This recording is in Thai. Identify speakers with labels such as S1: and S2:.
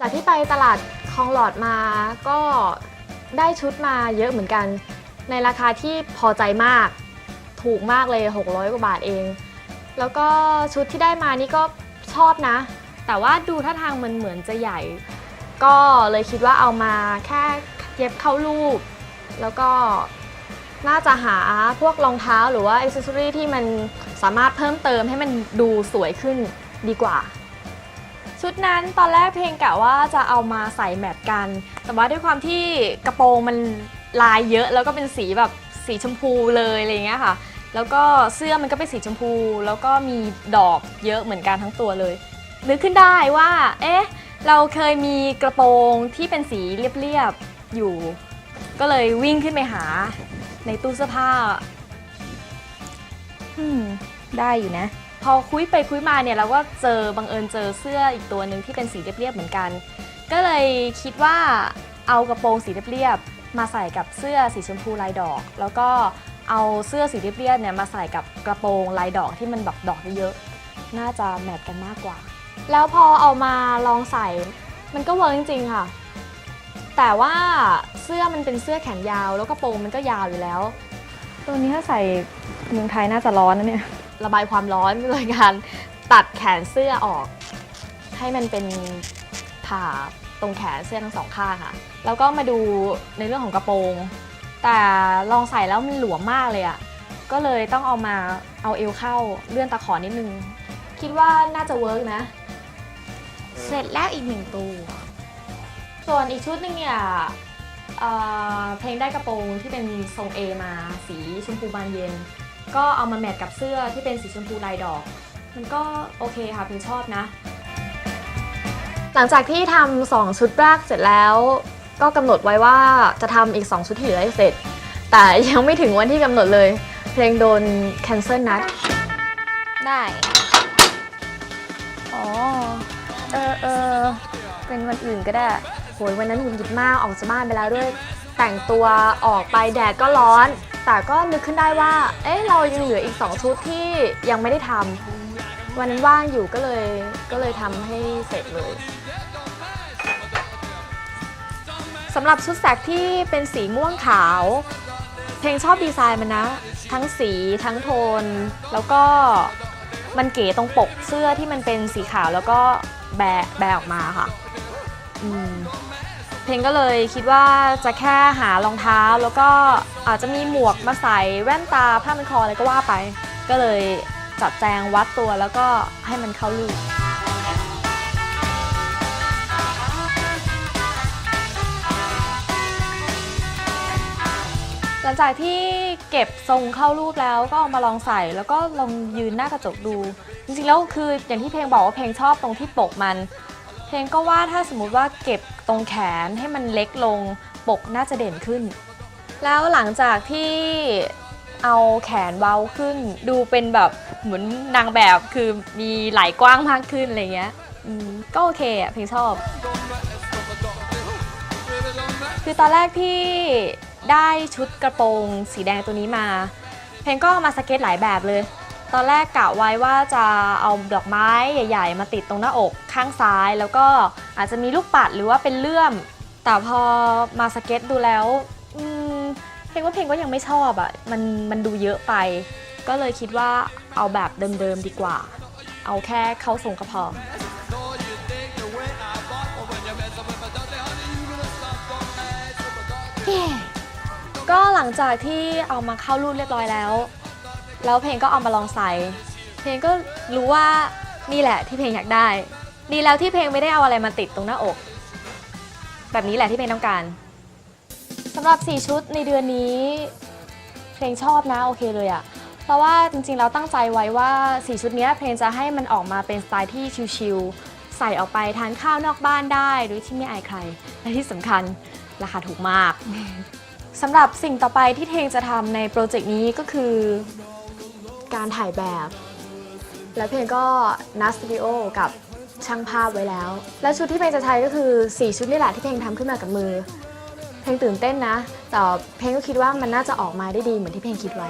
S1: จากที่ไปตลาดคลองหลอดมาก็ได้ชุดมาเยอะเหมือนกัน ในราคาที่พอใจมาก ถูกมากเลย 600 กว่าบาทเอง แล้วก็ชุดที่ได้มานี่ก็ชอบนะ แต่ว่าดูท่าทางมันเหมือนจะใหญ่ ก็เลยคิดว่าเอามาแค่เย็บเข้ารูป แล้วก็น่าจะหาพวกรองเท้าหรือว่าอิสซอรี่ที่มันสามารถเพิ่มเติมให้มันดูสวยขึ้นดีกว่า ชุดนั้นตอนแรกเพลงกะว่าจะเอามาใส่แมทกัน แต่ว่าด้วยความที่กระโปรงมันลายเยอะแล้วก็เป็นสีแบบสีชมพูเลยอะไรเงี้ยค่ะ แล้วก็เสื้อมันก็เป็นสีชมพู แล้วก็มีดอกเยอะเหมือนกันทั้งตัวเลยนึกขึ้นได้ว่า เอ๊ะ เราเคยมีกระโปรงที่เป็นสีเรียบๆอยู่ ก็เลยวิ่งขึ้นไปหาในตู้เสื้อผ้า อืม ได้อยู่นะ พอคุยไปคุยมาเนี่ยเราก็เจอบังเอิญเจอเสื้ออีกตัวหนึ่งที่เป็นสีเรียบๆเหมือนกัน ก็เลยคิดว่าเอากระโปรงสีเรียบๆมาใส่กับเสื้อสีชมพูลายดอก แล้วก็เอาเสื้อสีเรียบๆเนี่ยมาใส่กับกระโปรงลายดอกที่มันแบบดอกเยอะๆน่าจะแมทกันมากกว่า แล้วพอเอามาลองใส่มันก็เวิร์กจริงๆค่ะ แต่ว่าเสื้อมันเป็นเสื้อแขนยาว แล้วกระโปรงมันก็ยาวอยู่แล้ว
S2: ตัวนี้ถ้าใส่เมืองไทยน่าจะร้อนนะเนี่ย
S1: ระบายความร้อนโดยการตัดแขนเสื้อออก ให้มันเป็นผ่าตรงแขนเสื้อทั้งสองข้างค่ะ แล้วก็มาดูในเรื่องของกระโปรง แต่ลองใส่แล้วมันหลวมมากเลยอะ่ะก็เลยต้องเอามาเอาเอวเข้าเลื่อนตะขอนิดนึง คิดว่าน่าจะเวิร์กนะ เสร็จแล้วอีกหนึ่งตัว ส่วนอีกชุดหนึงเนี่ยเอ่อเพลงได้กระโปรงที่เป็นทรง A มาสีชมพูบานเย็น ก็เอามาแมทกับเสื้อที่เป็นสีชมพูลายดอก มันก็โอเคค่ะเพลงชอบนะ หลังจากที่ทำสองชุดแรกเสร็จแล้ว ก็กำหนดไว้ว่าจะทำอีก 2 ชุดที่เหลือให้เสร็จ แต่ยังไม่ถึงวันที่กำหนดเลย เพลงโดน cancel นัด
S2: ได้อ๋อเออเออเป็นวันอื่นก็ได้
S1: โหยวันนั้นหงุดหงิดมากออกจากบ้านไปแล้วด้วย แต่งตัวออกไปแดดก็ร้อน แต่ก็นึกขึ้นได้ว่า เอ๊ะเรายังเหลืออีก 2 ชุดที่ยังไม่ได้ทำวันนั้นว่างอยู่ก็เลยก็เลยทำให้เสร็จเลยสำหรับชุดแสกที่เป็นสีม่วงขาว เพลงชอบดีไซน์มันนะ ทั้งสีทั้งโทน แล้วก็มันเก๋ตรงปกเสื้อที่มันเป็นสีขาวแล้วก็แบะแบะออกมาค่ะ อืม เพลงก็เลยคิดว่าจะแค่หารองเท้า แล้วก็อาจจะมีหมวกมาใส่แว่นตาผ้ามันคออะไรก็ว่าไป ก็เลยจัดแจงวัดตัวแล้วก็ให้มันเข้ารูปหลังจากที่เก็บทรงเข้ารูปแล้วก็เอามาลองใส่ แล้วก็ลองยืนหน้ากระจกดู จริงๆแล้วคืออย่างที่เพลงบอกว่าเพลงชอบตรงที่ปกมัน เพลงก็ว่าถ้าสมมุติว่าเก็บ ตรงแขนให้มันเล็กลงปกน่าจะเด่นขึ้น แล้วหลังจากที่เอาแขนเว้าขึ้น ดูเป็นแบบเหมือนนางแบบคือมีไหล่กว้างมากขึ้นอะไรเงี้ยก็โอเคอะเพลงชอบ คือตอนแรกที่ได้ชุดกระโปรงสีแดงตัวนี้มา เพลงก็มาสเก็ตหลายแบบเลย ตอนแรกกะไว้ว่าจะเอาดอกไม้ใหญ่ ๆ มาติดตรงหน้าอกข้างซ้าย แล้วก็อาจจะมีลูกปัดหรือว่าเป็นเลื่อม แต่พอมาสเก็ตดูแล้วอืมเพลงว่าเพลงก็ยังไม่ชอบอะ่ะมันมันดูเยอะไป ก็เลยคิดว่าเอาแบบเดิมๆดีกว่า เอาแค่เข้าทรงก็พอก็หลังจากที่เอามาเข้ารูปเรียบร้อยแล้ว แล้วเพลงก็เอามาลองใส่ เพลงก็รู้ว่านี่แหละที่เพลงอยากได้ ดีแล้วที่เพลงไม่ได้เอาอะไรมาติดตรงหน้าอก แบบนี้แหละที่เพลงต้องการสำหรับ 4 ชุดในเดือนนี้ เพลงชอบนะโอเคเลยอะเพราะว่าจริงๆเราตั้งใจไว้ว่า 4 ชุดนี้เพลงจะให้มันออกมาเป็นสไตล์ที่ชิลๆใส่ออกไปทานข้าวนอกบ้านได้โดยที่ไม่อายใคร และที่สำคัญราคาถูกมากสำหรับสิ่งต่อไปที่เทงจะทำในโปรเจกต์นี้ก็คือ การถ่ายแบบ และเพลงก็นัดสตูดิโอกับช่างภาพไว้แล้ว และชุดที่เพลงจะใช้ก็คือ 4 ชุดนี่แหละที่เพลงทำขึ้นมากับมือ เพลงตื่นเต้นนะ แต่เพลงก็คิดว่ามันน่าจะออกมาได้ดีเหมือนที่เพลงคิดไว้